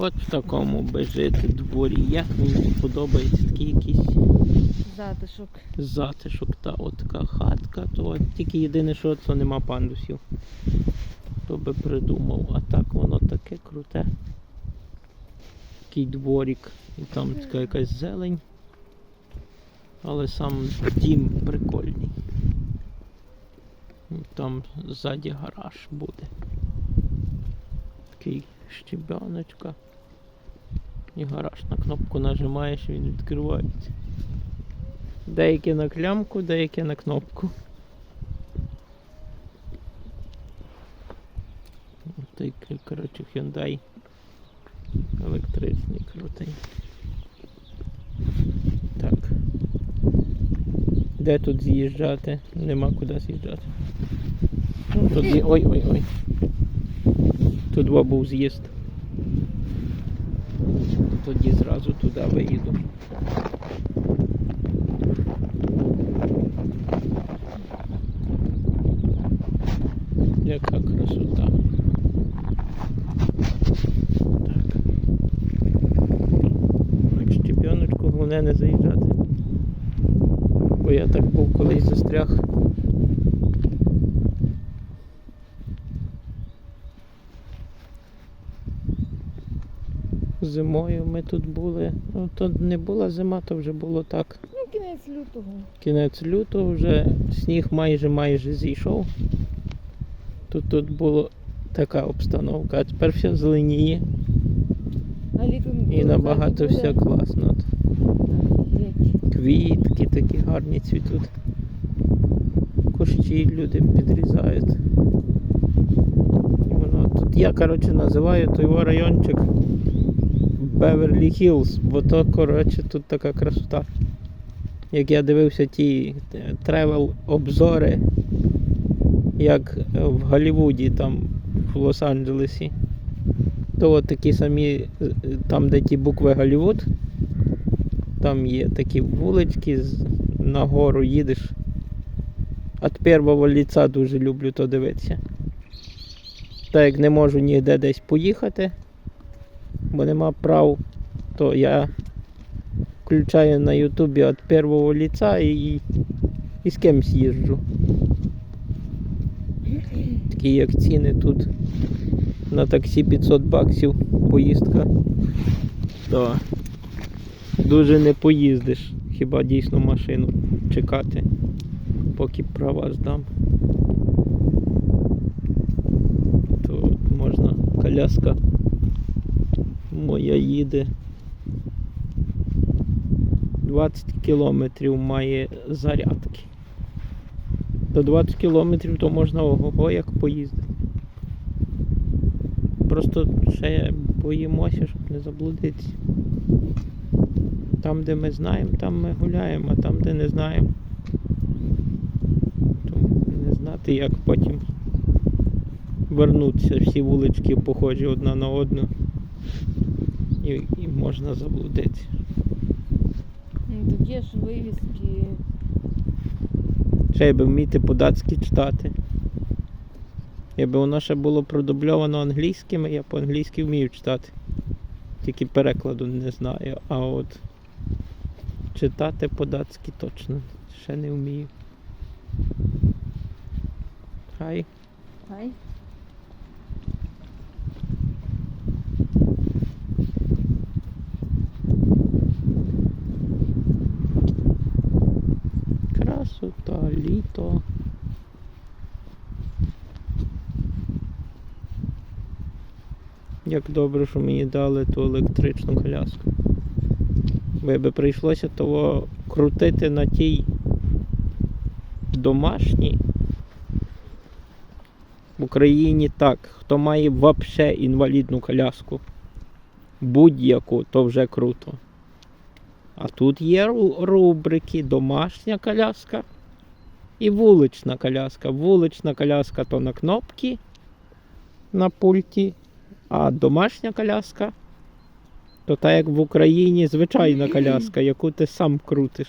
От в такому би жити дворі. Як мені подобається такий якийсь Затишок. затишок та от така хатка, то от тільки єдине, що то нема пандусів. Хто би придумав, а так воно таке круте. Такий дворік, і там така якась зелень. Але сам дім прикольний. Там ззаді гараж буде. Такий щебяночка. І гараж на кнопку нажимаєш, він відкривається. Деякі на клямку, деякі на кнопку. Той, коротше, Hyundai електричний крутий. Так. Де тут з'їжджати? Нема куди з'їжджати. Тут з'ї- Ой, ой, ой. Тут два був з'їзд. Тоді зразу туди виїду. Яка красота. Так. Щепеночку головне не заїжджати. Бо я так був колись застряг. Зимою ми тут були. Ну, то не була зима, то вже було так. Ну, кінець лютого. Кінець лютого вже сніг майже майже зійшов. Тут тут була така обстановка, а тепер все зеленіє А літом і набагато все класно. Квітки такі гарні цвітуть. Кущі люди підрізають. І воно тут я, коротше, називаю той райончик Беверлі Хіллз, бо то, коротше, тут така красота. Як я дивився ті тревел обзори, як в Голлівуді, там в Лос-Анджелесі, то от такі самі, е, там, де ті букви Голлівуд, там є такі вулички, нагору їдеш. От першого ліца дуже люблю то дивитися. Так як не можу ніде десь поїхати, бо нема прав, то я включаю на Ютубі від першого ліца і, і з кимсь їжджу. Такі як ціни тут на таксі 500 баксів поїздка. То дуже не поїздиш, хіба дійсно машину чекати, поки права здам. То можна коляска моя їде. 20 кілометрів має зарядки. До 20 кілометрів то можна ого як поїздити. Просто ще боїмося, щоб не заблудитися. Там, де ми знаємо, там ми гуляємо, а там, де не знаємо, то не знати, як потім вернутися. Всі вулички похожі одна на одну. І, і можна заблудитися. Ну, тут є ж вивіски. Ще я би вміти по-датськи читати. Якби воно ще було продубльовано англійськими, я по-англійськи вмію читати. Тільки перекладу не знаю. А от читати по-датськи точно ще не вмію. Хай. Ай. Красота, літо. Як добре, що мені дали ту електричну коляску. Бо якби прийшлося того крутити на тій домашній. В Україні так, хто має вообще інвалідну коляску, будь-яку, то вже круто. А тут є рубрики домашня коляска і вулична коляска. Вулична коляска то на кнопки на пульті, а домашня коляска то так як в Україні звичайна коляска, яку ти сам крутиш.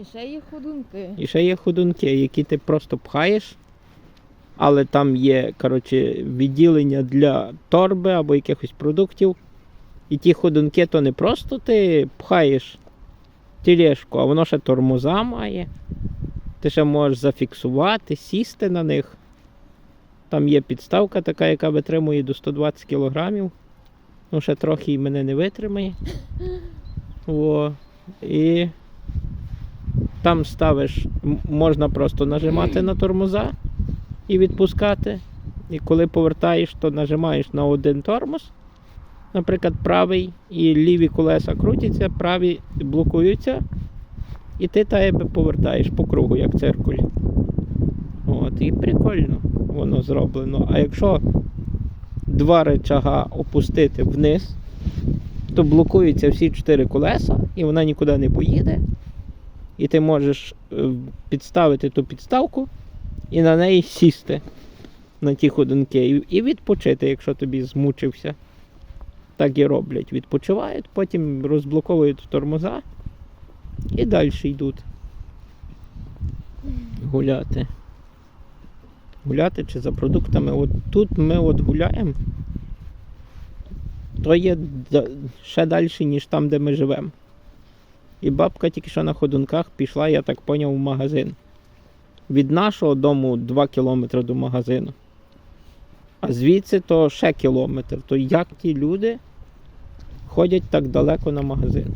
І ще є ходунки. І ще є ходунки, які ти просто пхаєш, але там є коротше, відділення для торби або якихось продуктів. І ті ходунки то не просто ти пхаєш тележку, а воно ще тормоза має. Ти ще можеш зафіксувати, сісти на них. Там є підставка така, яка витримує до 120 кг. Ну, ще трохи і мене не витримає. О, і там ставиш, можна просто нажимати на тормоза і відпускати. І коли повертаєш, то нажимаєш на один тормоз, наприклад, правий, і ліві колеса крутяться, праві блокуються, і ти та повертаєш по кругу, як циркуль. От, і прикольно воно зроблено. А якщо два речага опустити вниз, то блокуються всі чотири колеса, і вона нікуди не поїде. І ти можеш е, підставити ту підставку і на неї сісти на ті ходунки і, і відпочити, якщо тобі змучився. Так і роблять. Відпочивають, потім розблоковують тормоза і далі йдуть гуляти. Гуляти чи за продуктами. От тут ми от гуляємо. То є ще далі, ніж там, де ми живемо. І бабка тільки що на ходунках пішла, я так поняв, в магазин. Від нашого дому 2 кілометри до магазину. А звідси то ще кілометр. То як ті люди ходять так далеко на магазин?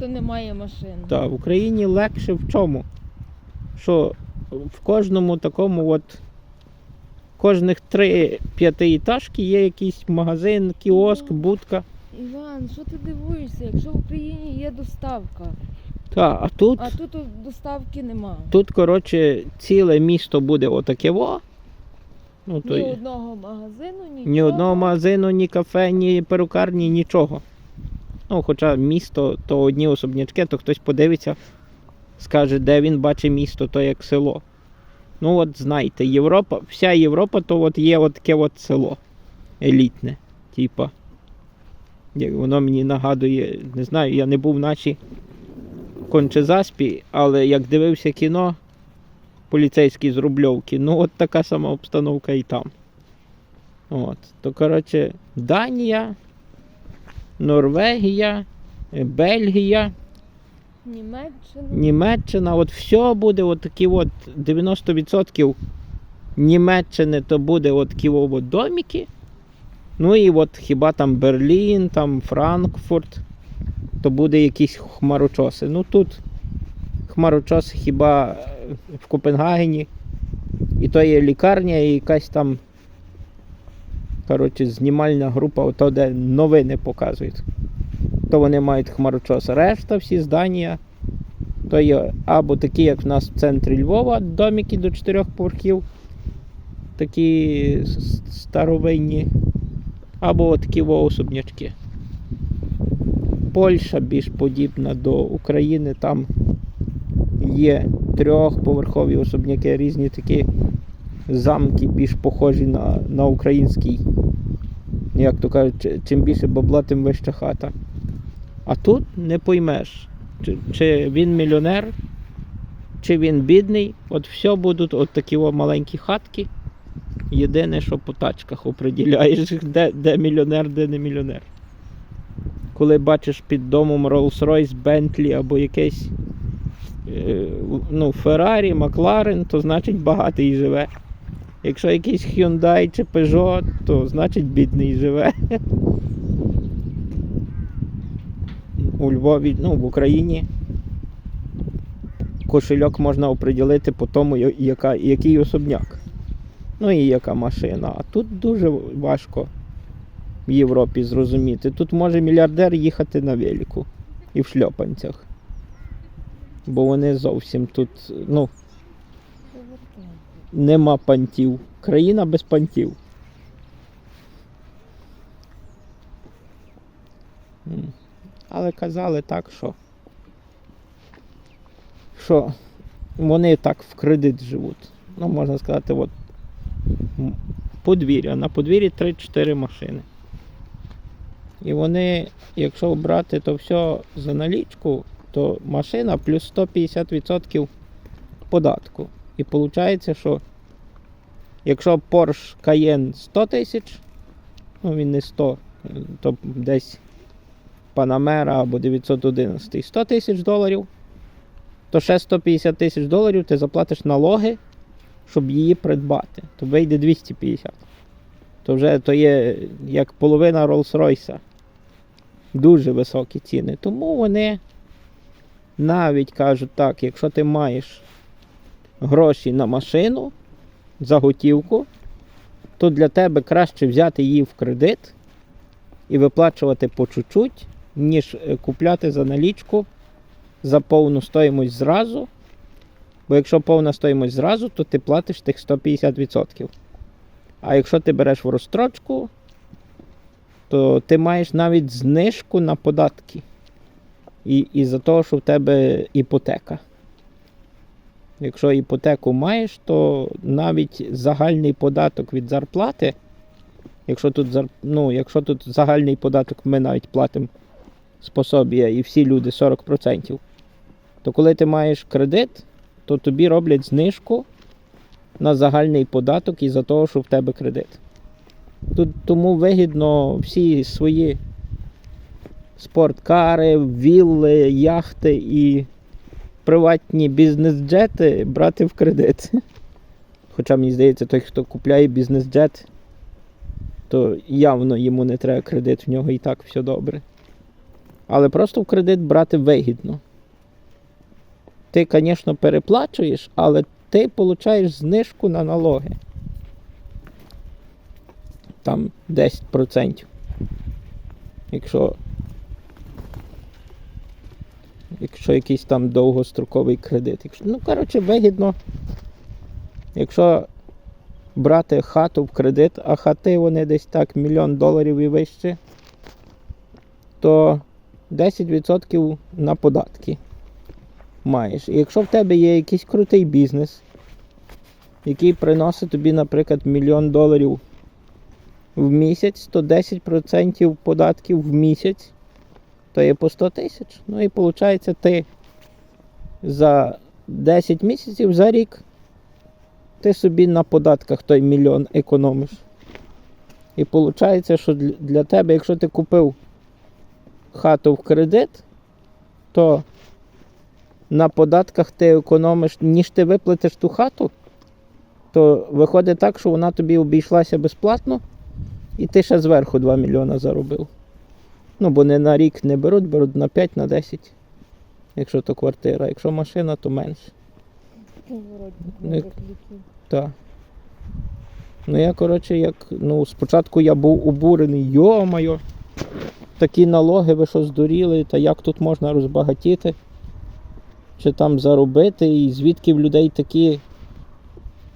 То немає машин. Та в Україні легше в чому? Що в кожному такому от кожних три п'ятиэтажки є якийсь магазин, кіоск, будка. Іван, що ти дивуєшся, якщо в Україні є доставка, Та, а тут, а тут доставки нема. тут коротше, ціле місто буде отаке во. Ну, то Ні й- одного магазину, нічого. ні одного магазину, ні кафе, ні перукарні, нічого. Ну, хоча місто то одні особнячки, то хтось подивиться, скаже, де він бачить місто, то як село. Ну от знаєте, Європа, вся Європа, то от є от таке от село елітне. Типа. Воно мені нагадує, не знаю, я не був нашій Кончезаспі, але як дивився кіно поліцейський з Рубльовки, ну от така сама обстановка і там. От. То, коротше, Данія, Норвегія, Бельгія, Німеччина. Німеччина, от все буде от такі от 90% Німеччини то буде от такі доміки. Ну і от хіба там Берлін, там Франкфурт, то буде якісь хмарочоси. Ну тут хмарочоси хіба е, в Копенгагені. І то є лікарня, і якась там коротше, знімальна група, ото де новини показують. То вони мають хмарочос. Решта всі здання то є або такі, як в нас в центрі Львова, домики до чотирьох поверхів, такі старовинні, або такі особнячки. Польща більш подібна до України, там є трьохповерхові особняки, різні такі замки, більш похожі на, на український. Як то кажуть, чим більше бабла, тим вища хата. А тут не поймеш, чи, чи він мільйонер, чи він бідний. От все будуть от такі о маленькі хатки. Єдине, що по тачках оприділяєш, де, де мільйонер, де не мільйонер. Коли бачиш під домом Rolls-Royce, Bentley або якийсь е, ну, Ferrari, Макларен, то значить багатий живе. Якщо якийсь Hyundai чи Peugeot, то значить бідний живе. У Львові, ну, в Україні кошельок можна оприділити по тому, яка, який особняк. Ну і яка машина. А тут дуже важко в Європі зрозуміти. Тут може мільярдер їхати на велику і в шльопанцях. Бо вони зовсім тут, ну, нема пантів. Країна без пантів. М. Але казали так, що. Що вони так в кредит живуть. Ну, можна сказати, от подвір'я. На подвір'ї 3-4 машини. І вони, якщо брати то все за налічку, то машина плюс 150% податку. І виходить, що якщо Porsche Cayenne 100 тисяч, ну він не 100, е, то десь Панамера або 911 100 тисяч доларів, то ще 150 тисяч доларів ти заплатиш налоги, щоб її придбати. То вийде 250. То вже то є як половина Rolls-Royce. Дуже високі ціни. Тому вони навіть кажуть так, якщо ти маєш гроші на машину за готівку, то для тебе краще взяти її в кредит і виплачувати по чуть-чуть, ніж е, купляти за налічку за повну стоїмость зразу. Бо якщо повна стоїмость зразу, то ти платиш тих 150%. А якщо ти береш в розстрочку, то ти маєш навіть знижку на податки. І, із-за того, що в тебе іпотека. Якщо іпотеку маєш, то навіть загальний податок від зарплати, якщо тут, ну, якщо тут загальний податок ми навіть платимо способія і всі люди 40%, то коли ти маєш кредит, то тобі роблять знижку на загальний податок із-за того, що в тебе кредит. Тут тому вигідно всі свої спорткари, вілли, яхти і приватні бізнес-джети брати в кредит. Хоча мені здається, той, хто купляє бізнес-джет, то явно йому не треба кредит, в нього і так все добре. Але просто в кредит брати вигідно. Ти, звісно, переплачуєш, але ти получаєш знижку на налоги. Там 10%. Якщо якщо якийсь там довгостроковий кредит. Якщо, ну, коротше, вигідно, якщо брати хату в кредит, а хати вони десь так мільйон доларів і вище, то 10% на податки маєш. І якщо в тебе є якийсь крутий бізнес, який приносить тобі, наприклад, мільйон доларів в місяць, то 10% податків в місяць то є по 100 тисяч. Ну і виходить, ти за 10 місяців за рік ти собі на податках той мільйон економиш. І виходить, що для- тебе, якщо ти купив хату в кредит, то на податках ти економиш, ніж ти виплатиш ту хату, то виходить так, що вона тобі обійшлася безплатно, і ти ще зверху 2 мільйона заробив. Ну, бо не на рік не беруть, беруть на 5, на 10, якщо то квартира. Якщо машина, то менше. Ну. Так. Ну я, коротше, як. Ну, спочатку я був обурений, йо-моє, такі налоги, ви що здуріли, та як тут можна розбагатіти? Чи там заробити, і звідки в людей такі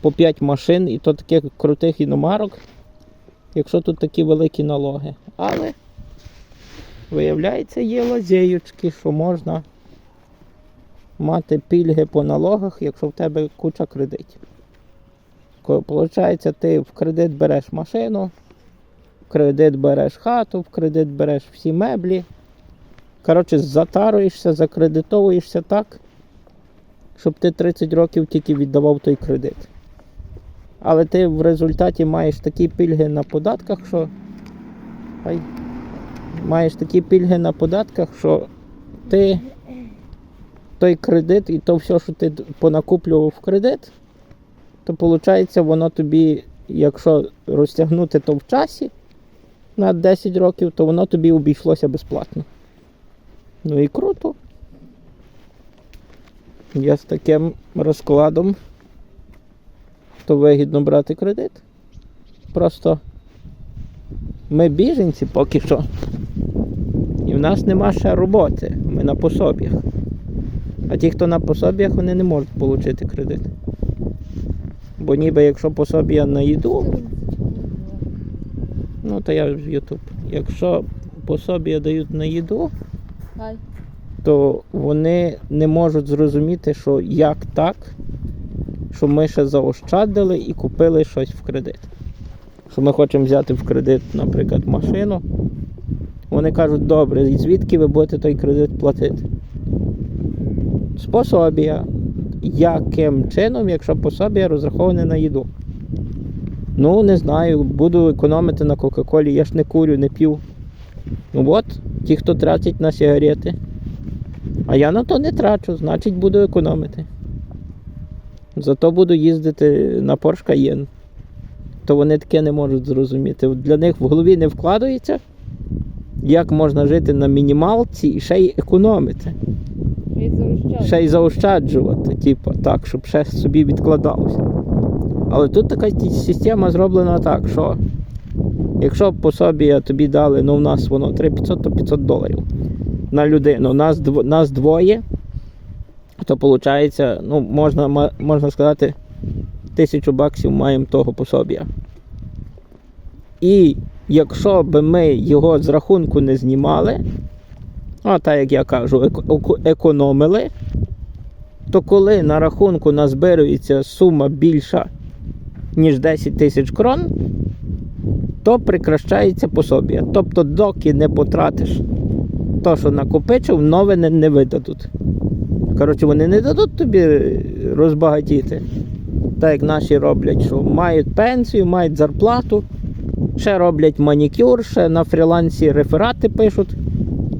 по 5 машин, і то таких крутих іномарок, якщо тут такі великі налоги. Але виявляється, є лазєючки, що можна мати пільги по налогах, якщо в тебе куча кредитів. Получається, ти в кредит береш машину, в кредит береш хату, в кредит береш всі меблі. Коротше, затаруєшся, закредитовуєшся так, щоб ти 30 років тільки віддавав той кредит. Але ти в результаті маєш такі пільги на податках, що. Ай. Маєш такі пільги на податках, що ти той кредит і то все, що ти понакуплював в кредит, то виходить, воно тобі, якщо розтягнути то в часі на 10 років, то воно тобі обійшлося безплатно. Ну і круто. Я з таким розкладом, то вигідно брати кредит. Просто ми біженці поки що. І в нас нема ще роботи. Ми на пособіях. А ті, хто на пособіях, вони не можуть отримати кредит. Бо ніби якщо пособія на їду, ну то я в YouTube. Якщо пособія дають на їду, Ай, то вони не можуть зрозуміти, що як так, що ми ще заощадили і купили щось в кредит. Що ми хочемо взяти в кредит, наприклад, машину. Вони кажуть, добре, і звідки ви будете той кредит платити? Способія. Яким чином, якщо пособія розраховане на їду? Ну, не знаю, буду економити на Кока-Колі, я ж не курю, не п'ю. Ну от, ті, хто тратять на сигарети. А я на то не трачу, значить буду економити. Зато буду їздити на Porsche Cayenne. То вони таке не можуть зрозуміти. Для них в голові не вкладається, як можна жити на мінімалці і ще й економити. Ще й заощаджувати. Ще й заощаджувати, типу, так, щоб ще собі відкладалося. Але тут така система зроблена так, що якщо пособі тобі дали, ну в нас воно 3500, то 500 доларів на людину. Нас, нас двоє, то виходить, ну, можна, можна сказати, тисячу баксів маємо того пособія. І якщо б ми його з рахунку не знімали, а так як я кажу, еко- еко- економили, то коли на рахунку назбирується сума більша, ніж 10 тисяч крон, то прикращається пособія. Тобто, доки не потратиш то, що накопичив, нове не, не видадуть. Коротше, вони не дадуть тобі розбагатіти. Так як наші роблять, що мають пенсію, мають зарплату, ще роблять манікюр, ще на фрілансі реферати пишуть.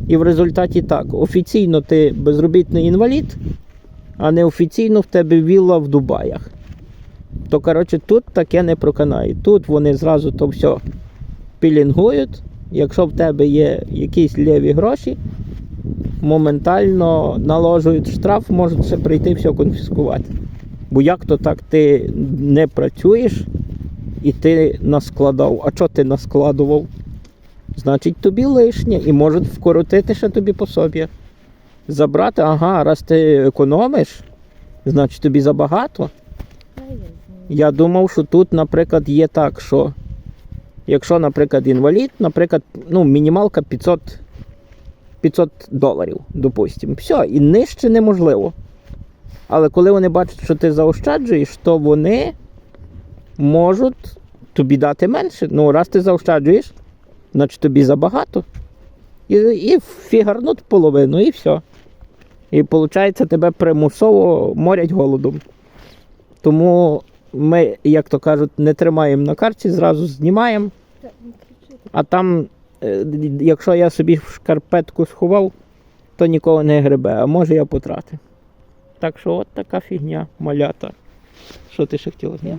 І в результаті так, офіційно ти безробітний інвалід, а неофіційно в тебе вілла в Дубаях. То, коротше, тут таке не проканає. Тут вони зразу то все пілінгують. Якщо в тебе є якісь ліві гроші, моментально наложують штраф, можуть ще прийти все конфіскувати. Бо як то так ти не працюєш і ти наскладав. А що ти наскладував? Значить тобі лишнє і можуть вкоротити ще тобі пособі. Забрати, ага, раз ти економиш, значить тобі забагато. Я думав, що тут, наприклад, є так, що якщо, наприклад, інвалід, наприклад, ну, мінімалка 500, 500 доларів, допустимо. Все, і нижче неможливо. Але коли вони бачать, що ти заощаджуєш, то вони можуть тобі дати менше. Ну, раз ти заощаджуєш, значить тобі забагато. І, і фігарнуть половину, і все. І виходить, тебе примусово морять голодом. Тому ми, як то кажуть, не тримаємо на карті, зразу знімаємо. А там, е, якщо я собі в шкарпетку сховав, то нікого не гребе, а може я потратив. Так що от така фігня, малята. Що ти ще хотіла Я